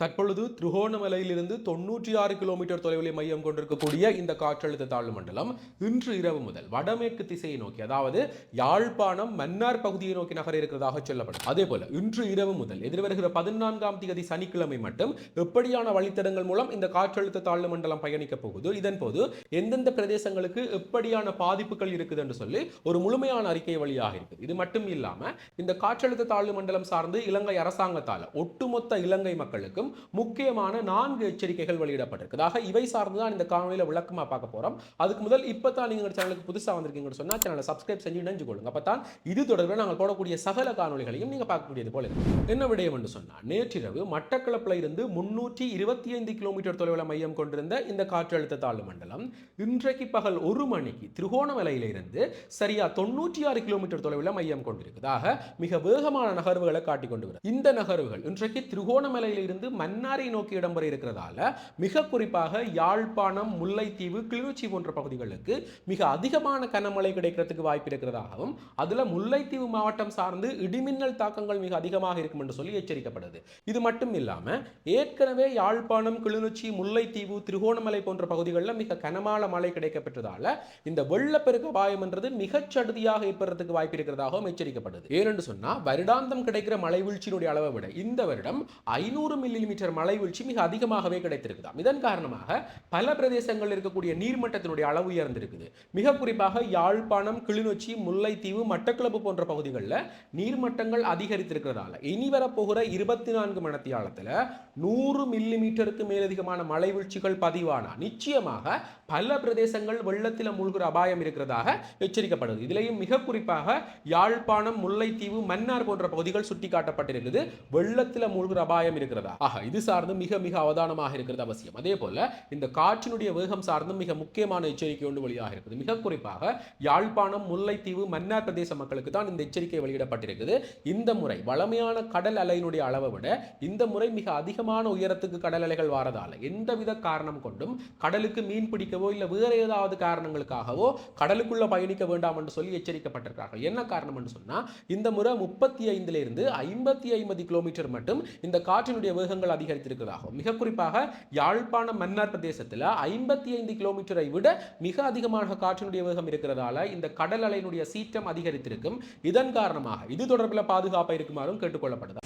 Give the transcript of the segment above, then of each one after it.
தற்பொழுது திருகோணமலையிலிருந்து தொன்னூற்றி ஆறு கிலோமீட்டர் தொலைவில் மையம் கொண்டிருக்கக்கூடிய இந்த காற்றழுத்த தாழ்வு மண்டலம் இன்று இரவு முதல் வடமேற்கு திசையை நோக்கி அதாவது யாழ்ப்பாணம் மன்னார் பகுதியை நோக்கி நகர இருக்கிறதாக சொல்லப்படும். அதே போல இன்று இரவு முதல் எதிர்வருகிற பதினான்காம் தேதி சனிக்கிழமை மட்டும் எப்படியான வழித்தடங்கள் மூலம் இந்த காற்றழுத்த தாழ்வு மண்டலம் பயணிக்க போகுது இதன் போது எந்தெந்த பிரதேசங்களுக்கு எப்படியான பாதிப்புகள் இருக்குது என்று சொல்லி ஒரு முழுமையான அறிக்கை வழியாக இருக்குது. இது மட்டும் இல்லாம இந்த காற்றழுத்த தாழ்வு மண்டலம் சார்ந்து இலங்கை அரசாங்கத்தால் ஒட்டுமொத்த இலங்கை மக்களுக்கும் முக்கியமான நான்கு எச்சரிக்கைகள் வெளியிடப்பட்டிருக்குதாக இவை சார்ந்து தான் இந்த காணொலியில் விளக்கமாக பார்க்க போகிறோம் அதுக்கு முதல் இப்போ தான் நீங்க சேனலுக்கு புதுசாக வந்திருக்கீங்கன்னு சொன்னால் சேனலை சப்ஸ்கிரைப் செஞ்சு நினைஞ்சு கொள்ளுங்க. அப்போ தான் இது தொடர்பில் நாங்கள் போடக்கூடிய சகல காணொலிகளையும் நீங்கள் பார்க்கக்கூடியது போல என்ன விடயம் என்று சொன்னால் நேற்றிரவு மட்டக்களப்பில் இருந்து முன்னூற்றி இருபத்தி ஐந்து கிலோமீட்டர் தொலைவில் மையம் கொண்டிருந்த இந்த காற்றழுத்த தாழ்வு மண்டலம் இன்றைக்கு பகல் ஒரு மணிக்கு திருகோணமலையிலிருந்து சரியா தொண்ணூற்றி ஆறு கிலோமீட்டர் தொலைவில் மையம் கொண்டிருக்குதாக மிக வேகமான நகர்வுகளை காட்டிக் கொண்டு இந்த நகர்வுகள் இன்றைக்கு திருகோணமலையிலிருந்து மன்னாரை நோக்கி இடம்பெற இருக்கிறதால மிக குறிப்பாக யாழ்ப்பாணம் முல்லைத்தீவு கிளிநொச்சி போன்ற பகுதிகளுக்கு மிக அதிகமான கனமழை கிடைக்கிறதுக்கு வாய்ப்பு இருக்கிறதாகவும் அதில் முல்லைத்தீவு மாவட்டம் சார்ந்து இடிமின்னல் தாக்கங்கள் மிக அதிகமாக இருக்கும் என்று சொல்லி எச்சரிக்கப்படுது. இது மட்டும் இல்லாம ஏற்கனவே யாழ்ப்பாணம் கிளிநொச்சி முல்லைத்தீவு திருகோணமலை போன்ற பகுதிகளில் மிக கனமான மழை கிடைக்கப்பட்டதால இந்த வெள்ளப்பெருக்கு அபாயம் என்றது மிகச்சடுதியாக ஏற்படுறதுக்கு வாய்ப்பு இருக்கிறதாகவும் எச்சரிக்கப்படுது. ஏனென்று சொன்னா வருடாந்தம் கிடைக்கிற மழை வீழ்ச்சியினுடைய அளவை விட இந்த வருடம் ஐநூறு மில்லிமீட்டர் மழை வீழ்ச்சி மிக அதிகமாகவே கிடைத்திருக்குதாம். இதன் காரணமாக பல பிரதேசங்களில் இருக்கக்கூடிய நீர்மட்டத்தினுடைய அளவு உயர்ந்திருக்குது. மிக குறிப்பாக யாழ்ப்பாணம் கிளிநொச்சி முல்லைத்தீவு மட்டக்களப்பு போன்ற பகுதிகளில் நீர்மட்டங்கள் அதிகரித்திருக்கிறதால இனி வரப்போகிற இருபத்தி நான்கு மணத்தியாலத்தில் நூறு மில்லிமீட்டருக்கு மேலதிகமான மழை வீழ்ச்சிகள் பதிவானா? நிச்சயமாக பல பிரதேசங்கள் வெள்ளத்தில் மூழ்கிற அபாயம் இருக்கிறதாக எச்சரிக்கப்படுது. இதுலேயும் மிக குறிப்பாக யாழ்ப்பாணம் முல்லைத்தீவு மன்னார் போன்ற பகுதிகள் சுட்டிக்காட்டப்பட்டிருக்குது. வெள்ளத்தில் மூழ்கிற அபாயம் இருக்கிறதா? ஆக இது சார்ந்து மிக மிக அவதானமாக இருக்கிறது அவசியம். அதே போல இந்த காற்றினுடைய வேகம் சார்ந்தும் மிக முக்கியமான எச்சரிக்கை ஒன்று வெளியாக இருக்குது. மிக குறிப்பாக யாழ்ப்பாணம் முல்லைத்தீவு மன்னார் பிரதேச மக்களுக்கு தான் இந்த எச்சரிக்கை வெளியிடப்பட்டிருக்குது. இந்த முறை வளமையான கடல் அலையினுடைய அளவை விட இந்த முறை மிக அதிகமான உயரத்துக்கு கடல் அலைகள் வாரதால எந்தவித காரணம் கொண்டும் கடலுக்கு மீன் பிடிக்கவோ இல்லை வேற ஏதாவது காரணங்களுக்காகவோ கடலுக்குள்ள பயணிக்க வேண்டாம் என்று சொல்லி எச்சரிக்கப்பட்டிருக்கிறார்கள். என்ன காரணம் என்று சொன்னா இந்த முறை முப்பத்தி ஐந்துல இருந்து ஐம்பத்தி ஐம்பது கிலோமீட்டர் மட்டும் இந்த காற்றினுடைய வேகங்கள் அதிகரித்திருக்கிறதாகும். மிக குறிப்பாக யாழ்ப்பாணம் மன்னார் பிரதேசத்தில் ஐம்பத்தி ஐந்து கிலோமீட்டரை விட மிக அதிகமான காற்றினுடைய வேகம் இருக்கிறதால இந்த கடல் அலையினுடைய சீற்றம் அதிகரித்திருக்கும். இதன் காரணமாக இது தொடர்பில் பாதுகாப்பாக இருக்குமாறும் கேட்டுக்கொள்ளப்படுது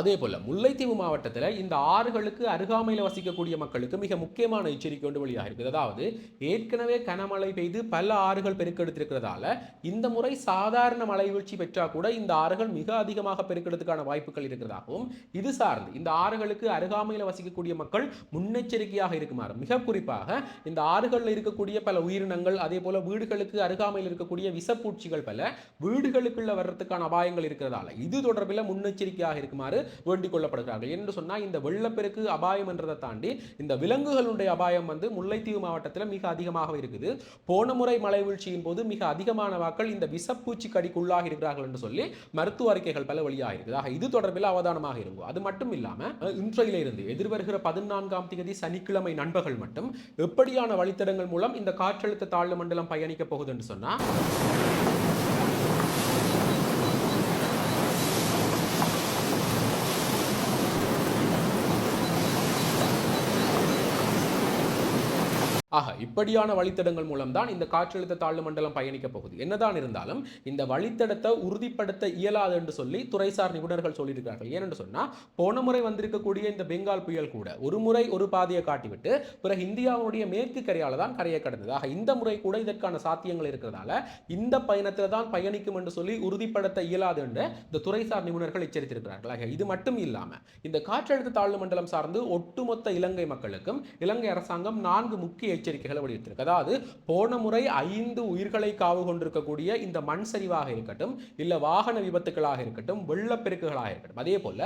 அதே போல முல்லைத்தீவு மாவட்டத்தில் இந்த ஆறுகளுக்கு அருகாமையில் வசிக்கக்கூடிய மக்களுக்கு மிக முக்கியமான எச்சரிக்கை ஒன்று வழியாக இருக்குது. அதாவது ஏற்கனவே கனமழை பெய்து பல ஆறுகள் பெருக்கெடுத்திருக்கிறதால இந்த முறை சாதாரண மழை வீழ்ச்சி பெற்றா கூட இந்த ஆறுகள் மிக அதிகமாக பெருக்கெடுத்துக்கான வாய்ப்புகள் இருக்கிறதாகவும் இது சார்ந்து இந்த ஆறுகளுக்கு அருகாமையில் வசிக்கக்கூடிய மக்கள் முன்னெச்சரிக்கையாக இருக்குமாறு. மிக குறிப்பாக இந்த ஆறுகளில் இருக்கக்கூடிய பல உயிரினங்கள் அதே போல வீடுகளுக்கு அருகாமையில் இருக்கக்கூடிய விஷப்பூச்சிகள் பல வீடுகளுக்குள்ள வர்றதுக்கான அபாயங்கள் இருக்கிறதால இது தொடர்பில் முன்னெச்சரிக்கையாக இருக்குமாறு வேண்டிக் கொள்ளப்படுகிறார்கள் என்று சொன்னால் இந்த வெள்ளப்பெருக்கு அபாயம் என்றதை தாண்டி இந்த விலங்குகளுடைய அபாயம் வந்து முல்லைத்தீவு மாவட்டத்தில் மிக அதிகமாக இருக்குது. போன முறை மழை வீழ்ச்சியின் போது மிக அதிகமான வாக்கள் இந்த விசப்பூச்சி கடிக்குள்ளாக இருக்கிறார்கள் என்று சொல்லி மருத்துவ அறிக்கைகள் பல வழியாக இருக்குது. ஆக இது தொடர்பில் அவதானமாக இருக்கும். அது மட்டும் இல்லாமல் அஹ், இன்றையில இருந்து எதிர்வருகிற பதினான்காம் தேதி சனிக்கிழமை நண்பர்கள் மட்டும் எப்படியான வழித்தடங்கள் மூலம் இந்த காற்றழுத்த தாழ்வு மண்டலம் பயணிக்க போகுது என்று சொன்னால் ஆக இப்படியான வழித்தடங்கள் மூலம் தான் இந்த காற்றழுத்த தாழ்வு மண்டலம் பயணிக்க போகுது. என்னதான் இருந்தாலும் இந்த வழித்தடத்தை உறுதிப்படுத்த இயலாது என்று சொல்லி துறைசார் நிபுணர்கள் சொல்லியிருக்கிறார்கள். ஏனென்று சொன்னால் போன முறை வந்திருக்கக்கூடிய இந்த பெங்கால் புயல் கூட ஒரு முறை ஒரு பாதையை காட்டிவிட்டு பிறகு இந்தியாவுடைய மேற்கு கரையால் தான் கரையை கடந்தது. ஆக இந்த முறை கூட இதற்கான சாத்தியங்கள் இருக்கிறதால இந்த பயணத்தில் தான் பயணிக்கும் என்று சொல்லி உறுதிப்படுத்த இயலாது என்று இந்த துறைசார் நிபுணர்கள் எச்சரித்திருக்கிறார்கள். ஆக இது மட்டும் இல்லாமல் இந்த காற்றழுத்த தாழ்வு மண்டலம் சார்ந்து ஒட்டுமொத்த இலங்கை மக்களுக்கும் இலங்கை அரசாங்கம் நான்கு முக்கிய எச்சரிக்கைகளை வெளியிட்டிருக்கு அதாவது போன முறை ஐந்து உயிர்களை காவு கொண்டிருக்கக்கூடிய இந்த மண் சரிவாக இருக்கட்டும் இல்ல வாகன விபத்துகளாக இருக்கட்டும் வெள்ளப்பெருக்குகளாக இருக்கட்டும். அதே போல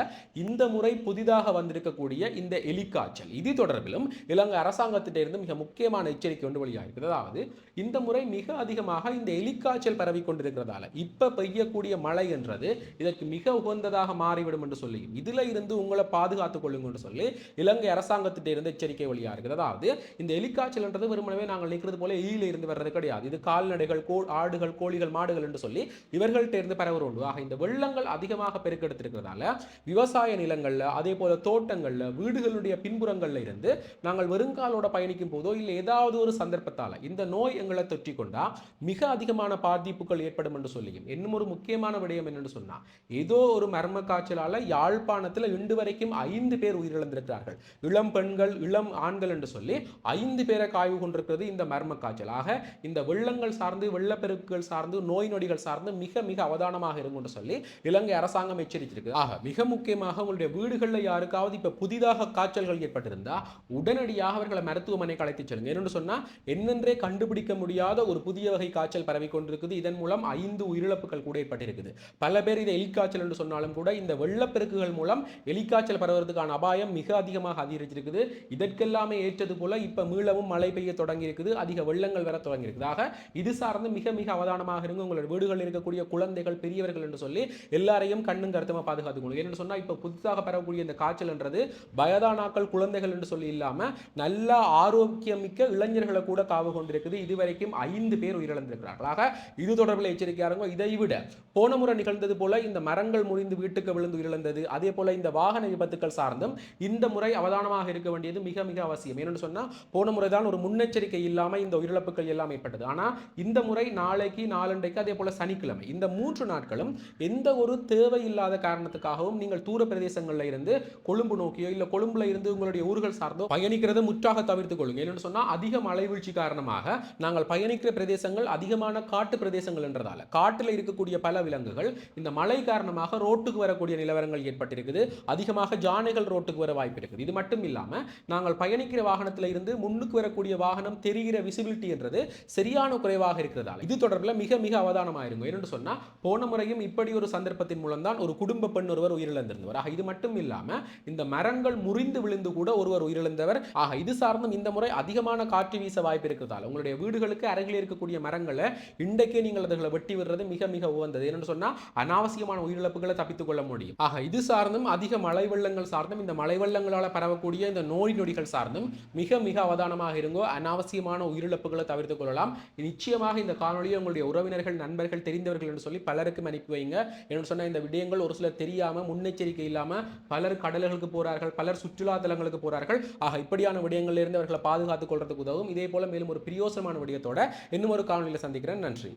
இந்த முறை புதிதாக வந்திருக்கக்கூடிய இந்த எலிக்காய்ச்சல் இது தொடர்பிலும் இலங்கை அரசாங்கத்திட்ட இருந்து மிக முக்கியமான எச்சரிக்கை ஒன்று வெளியாகிறது அதாவது இந்த முறை மிக அதிகமாக இந்த எலிக்காய்ச்சல் பரவி கொண்டிருக்கிறதால இப்ப பெய்யக்கூடிய மழை என்றது இதற்கு மிக உகந்ததாக மாறிவிடும் என்று சொல்லி இதுல இருந்து உங்களை பாதுகாத்துக் கொள்ளுங்க என்று சொல்லி இலங்கை அரசாங்கத்திட்ட இருந்து எச்சரிக்கை வழியா இருக்குது. அதாவது இந்த எலிக்காய்ச்சல் என்றது வெறுமனவே நாங்கள் நிற்கிறது போல ஈயில இருந்து வர்றது கிடையாது. இது கால்நடைகள் கோ ஆடுகள் கோழிகள் மாடுகள் என்று சொல்லி இவர்கள்ட்ட இருந்து பரவுற உண்டு. ஆக இந்த வெள்ளங்கள் அதிகமாக பெருக்கெடுத்திருக்கிறதால விவசாய நிலங்கள்ல அதே போல தோட்டங்கள்ல வீடுகளுடைய பின்புறங்கள்ல இருந்து நாங்கள் வெறுங்காலோட பயணிக்கும் போதோ இல்லை ஏதாவது ஒரு சந்தர்ப்பத்தால இந்த நோய் எங்களை தொற்றி கொண்டா மிக அதிகமான பாதிப்புகள் ஏற்படும் என்று சொல்லியும் இன்னும் ஒரு முக்கியமான விடயம் என்னன்னு சொன்னா ஏதோ ஒரு மர்ம காய்ச்சலால யாழ்ப்பாணத்துல இன்று வரைக்கும் ஐந்து பேர் உயிரிழந்திருக்கிறார்கள். இளம் பெண்கள் இளம் ஆண்கள் என்று சொல்லி ஐந்து பேரை காய்வு கொண்டிருக்கிறது இந்த மர்ம காய்ச்சல். ஆக இந்த வெள்ளங்கள் சார்ந்து வெள்ளப்பெருக்குகள் சார்ந்து நோய் நொடிகள் சார்ந்து மிக மிக அவதானமாக இருக்கும்னு சொல்லி இலங்கை அரசாங்கம் எச்சரித்திருக்கு. ஆக மிக முக்கியமாக உங்களுடைய வீடுகளில் யாருக்காவது இப்ப புதிதாக காய்ச்சல்கள் ஏற்பட்டிருந்தா உடனடியாக அவர்களை மருத்துவமனைக்கு அழைத்து செல்லுங்க. என்னென்னு சொன்னா என்னென்றே கண்டுபிடிக்க முடியாத ஒரு புதிய வகை காய்ச்சல் பரவி கொண்டிருக்குது. இதன் மூலம் ஐந்து உயிரிழப்புகள் கூட ஏற்பட்டிருக்குது. பல பேர் இதை எலிக்காய்ச்சல் என்று சொன்னாலும் கூட இந்த வெள்ளப்பெருக்குகள் மூலம் எலிக்காய்ச்சல் பரவுறதுக்கான அபாயம் மிக அதிகமாக அதிகரிச்சிருக்குது இதற்கெல்லாமே ஏற்றது போல இப்ப மீளவும் மழை மழை பெய்ய தொடங்கி இருக்குது அதிக வெள்ளங்கள் வர தொடங்கி இருக்குதாக இது சார்ந்து மிக மிக அவதானமாக இருங்க உங்களோட வீடுகளில் இருக்கக்கூடிய குழந்தைகள் பெரியவர்கள் என்று சொல்லி எல்லாரையும் கண்ணும் கருத்துமா பாதுகாத்துக்கணும் ஏன்னு சொன்னா இப்ப புதுசாக பெறக்கூடிய இந்த காய்ச்சல்ன்றது வயதானாக்கள் குழந்தைகள் என்று சொல்லி இல்லாம நல்ல ஆரோக்கியமிக்க இளைஞர்களை கூட காவு கொண்டிருக்குது. இதுவரைக்கும் ஐந்து பேர் உயிரிழந்திருக்கிறார்கள். ஆக இது தொடர்பில் எச்சரிக்கையா இருக்கும் இதை விட போன முறை நிகழ்ந்தது போல இந்த மரங்கள் முறிந்து வீட்டுக்கு விழுந்து உயிரிழந்தது அதே போல இந்த வாகன விபத்துக்கள் சார்ந்தும் இந்த முறை அவதானமாக இருக்க வேண்டியது மிக மிக அவசியம். ஏன்னு சொன்னா போன முறை தான் ஒரு முன்னெச்சரிக்கை இல்லாமல் இந்த உயிரிழப்புகள் எல்லாம் ஏற்பட்டது. ஆனால் இந்த முறை நாளைக்கு நாளண்டைக்கு அதே போல சனிக்கிழமை. இந்த மூன்று நாட்களும் எந்த ஒரு தேவையில்லாத காரணத்துக்காகவும் நீங்கள் தூர பிரதேசங்களில் இருந்து கொழும்பு நோக்கியோ இல்ல கொழும்புல இருந்து உங்களுடைய ஊர்கள் சார்ந்தோ பயணிக்கிறத முற்றாக தவிர்த்துக் கொள்ளுங்க. என்னென்னு சொன்னா அதிக மழை வீழ்ச்சி காரணமாக நாங்கள் பயணிக்கிற பிரதேசங்கள் அதிகமான காட்டு பிரதேசங்கள் என்றதால காட்டில் இருக்கக்கூடிய பல விலங்குகள் இந்த மழை காரணமாக ரோட்டுக்கு வரக்கூடிய நிலவரங்கள் ஏற்பட்டிருக்குது. அதிகமாக ஜானைகள் ரோட்டுக்கு வர வாய்ப்பு இருக்குது. இது மட்டும் இல்லாமல் நாங்கள் பயணிக்கிற வாகனத்தில் இருந்து முன்னுக்கு வரக்கூடிய வாகனம் தெரிகிற விசிபிலிட்டி என்றது சரியான குறைவாக இருக்கிறதால. இது தொடர்பில் மிக மிக அவதானமாயிருங்க. என்னன்னு சொன்னால் போன முறையும் இப்படி ஒரு சந்தர்ப்பத்தின் மூலம் தான் ஒரு குடும்ப பெண் ஒருவர் உயிரிழந்திருந்தவர். ஆக இது மட்டும் இல்லாமல் இந்த மரங்கள் முறிந்து விழுந்து கூட ஒருவர் உயிரிழந்தவர். ஆக இது சார்ந்தும் இந்த முறை அதிகமான காற்று வீச வாய்ப்பு இருக்கிறதால. உங்களுடைய வீடுகளுக்கு அருகில் இருக்கக்கூடிய மரங்களை இன்றைக்கே நீங்கள் அதுகளை வெட்டி விடுறது மிக மிக உகந்தது. என்று சொன்னா அனாவசியமான உயிரிழப்புகளை தப்பித்துக் கொள்ள முடியும். ஆக இது சார்ந்தும் அதிக மழை வெள்ளங்கள் சார்ந்தும் இந்த மழை வெள்ளங்களால் பரவக்கூடிய இந்த நோய் நொடிகள் சார்ந்தும் மிக மிக அவதானமாக இருங்கோ அனாவசியமான உயிரிழப்புகளை தவிர்த்துக் கொள்ளலாம். நிச்சயமாக இந்த காணொலியை உங்களுடைய உறவினர்கள் நண்பர்கள் தெரிந்தவர்கள் என்று சொல்லி பலருக்கும் அனுப்பி வைங்க. என்று சொன்ன இந்த விடயங்கள் ஒரு சிலர் தெரியாம முன்னெச்சரிக்கை இல்லாம பலர் கடல்களுக்கு போறார்கள் பலர் சுற்றுலா தலங்களுக்கு போறார்கள். ஆக இப்படியான விடயங்களில் இருந்து அவர்களை பாதுகாத்துக் கொள்றதுக்கு உதவும். இதே போல மேலும் ஒரு பிரியோசனமான விடயத்தோட இன்னும் ஒரு காணொலியில் சந்திக்கிறேன். நன்றி.